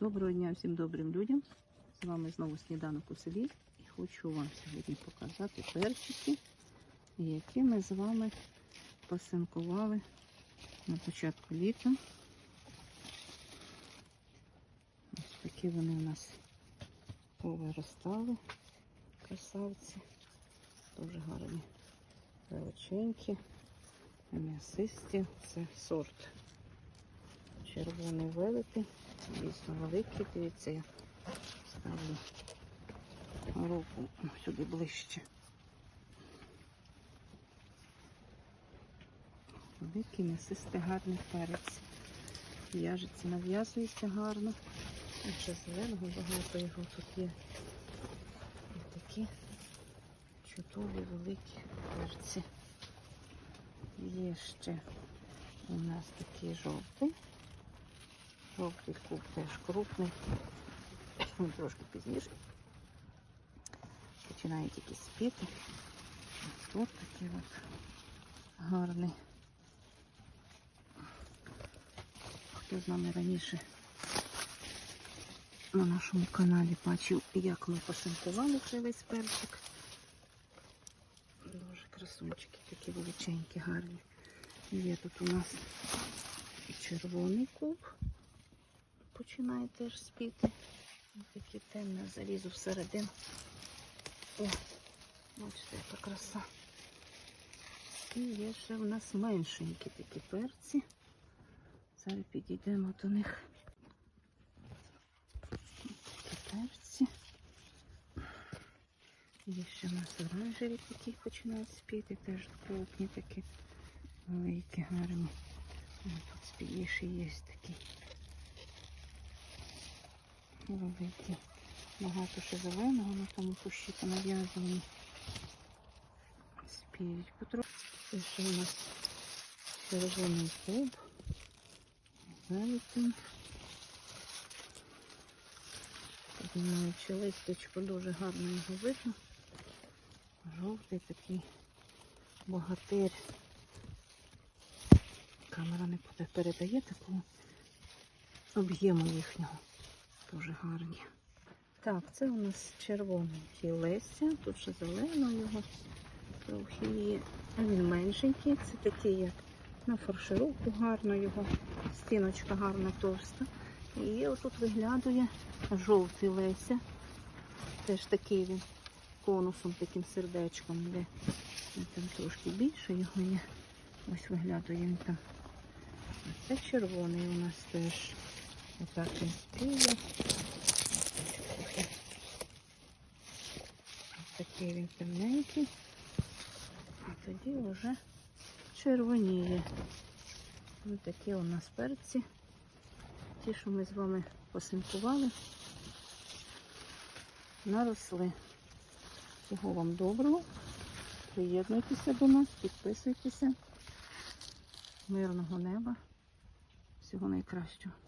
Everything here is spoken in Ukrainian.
Доброго дня всім добрим людям. З вами знову сніданок у селі. І хочу вам сьогодні показати перчики, які ми з вами посинкували на початку літа. Ось такі вони у нас повиростали. Красавці. Дуже гарні. Величенькі, м'ясисті. Це сорт червоний великий, дійсно великий. Дивіться, я ставлю руку сюди ближче. Великий м'ясистий гарний перець. В'яжеться, нав'язується гарно. Ще зеленого багато його тут є. І такі чудові великі перці. Є ще у нас такий жовтий. Жовтий куб теж крупний. Трошки пізніше. Починає тільки спіти. Тут такий от гарний. Хто з нами раніше на нашому каналі бачив, як ми посинкували цей весь перчик. Дуже красунчики, такі величенькі, гарні. Є тут у нас і червоний куб. Починає теж спіти. Таке темне залізу всередину. О, бачите, яка краса. І є ще в нас меншенькі такі перці. Зараз підійдемо до них. Такі перці. Є ще в нас оранжеві такі починають спіти, теж крупні такі, великі, гарні. Тут спіліший є такий. Великий. Багато ще зеленого на тому кущі понав'язані. Спіють потроху. І ще у нас червоний куб. Великий. Піднімаючи листочку, дуже гарно його видно. Жовтий такий богатир. Камера не буде передає такого об'єму їхнього. Гарні. Так, це у нас червоний листя, тут ще зелено його трохи є. Він меншенький, це такий, як на фаршировку гарно його, стіночка гарна товста. І отут виглядує жовтий леся. Теж такий він конусом, таким сердечком йде. Там трошки більше його є. Ось виглядує він там. А це червоний у нас теж. Отак він спіє. Ось такий він темненький. А тоді вже червоніє. Ось такі у нас перці. Ті, що ми з вами посинкували, наросли. Всього вам доброго. Приєднуйтеся до нас, підписуйтеся. Мирного неба. Всього найкращого.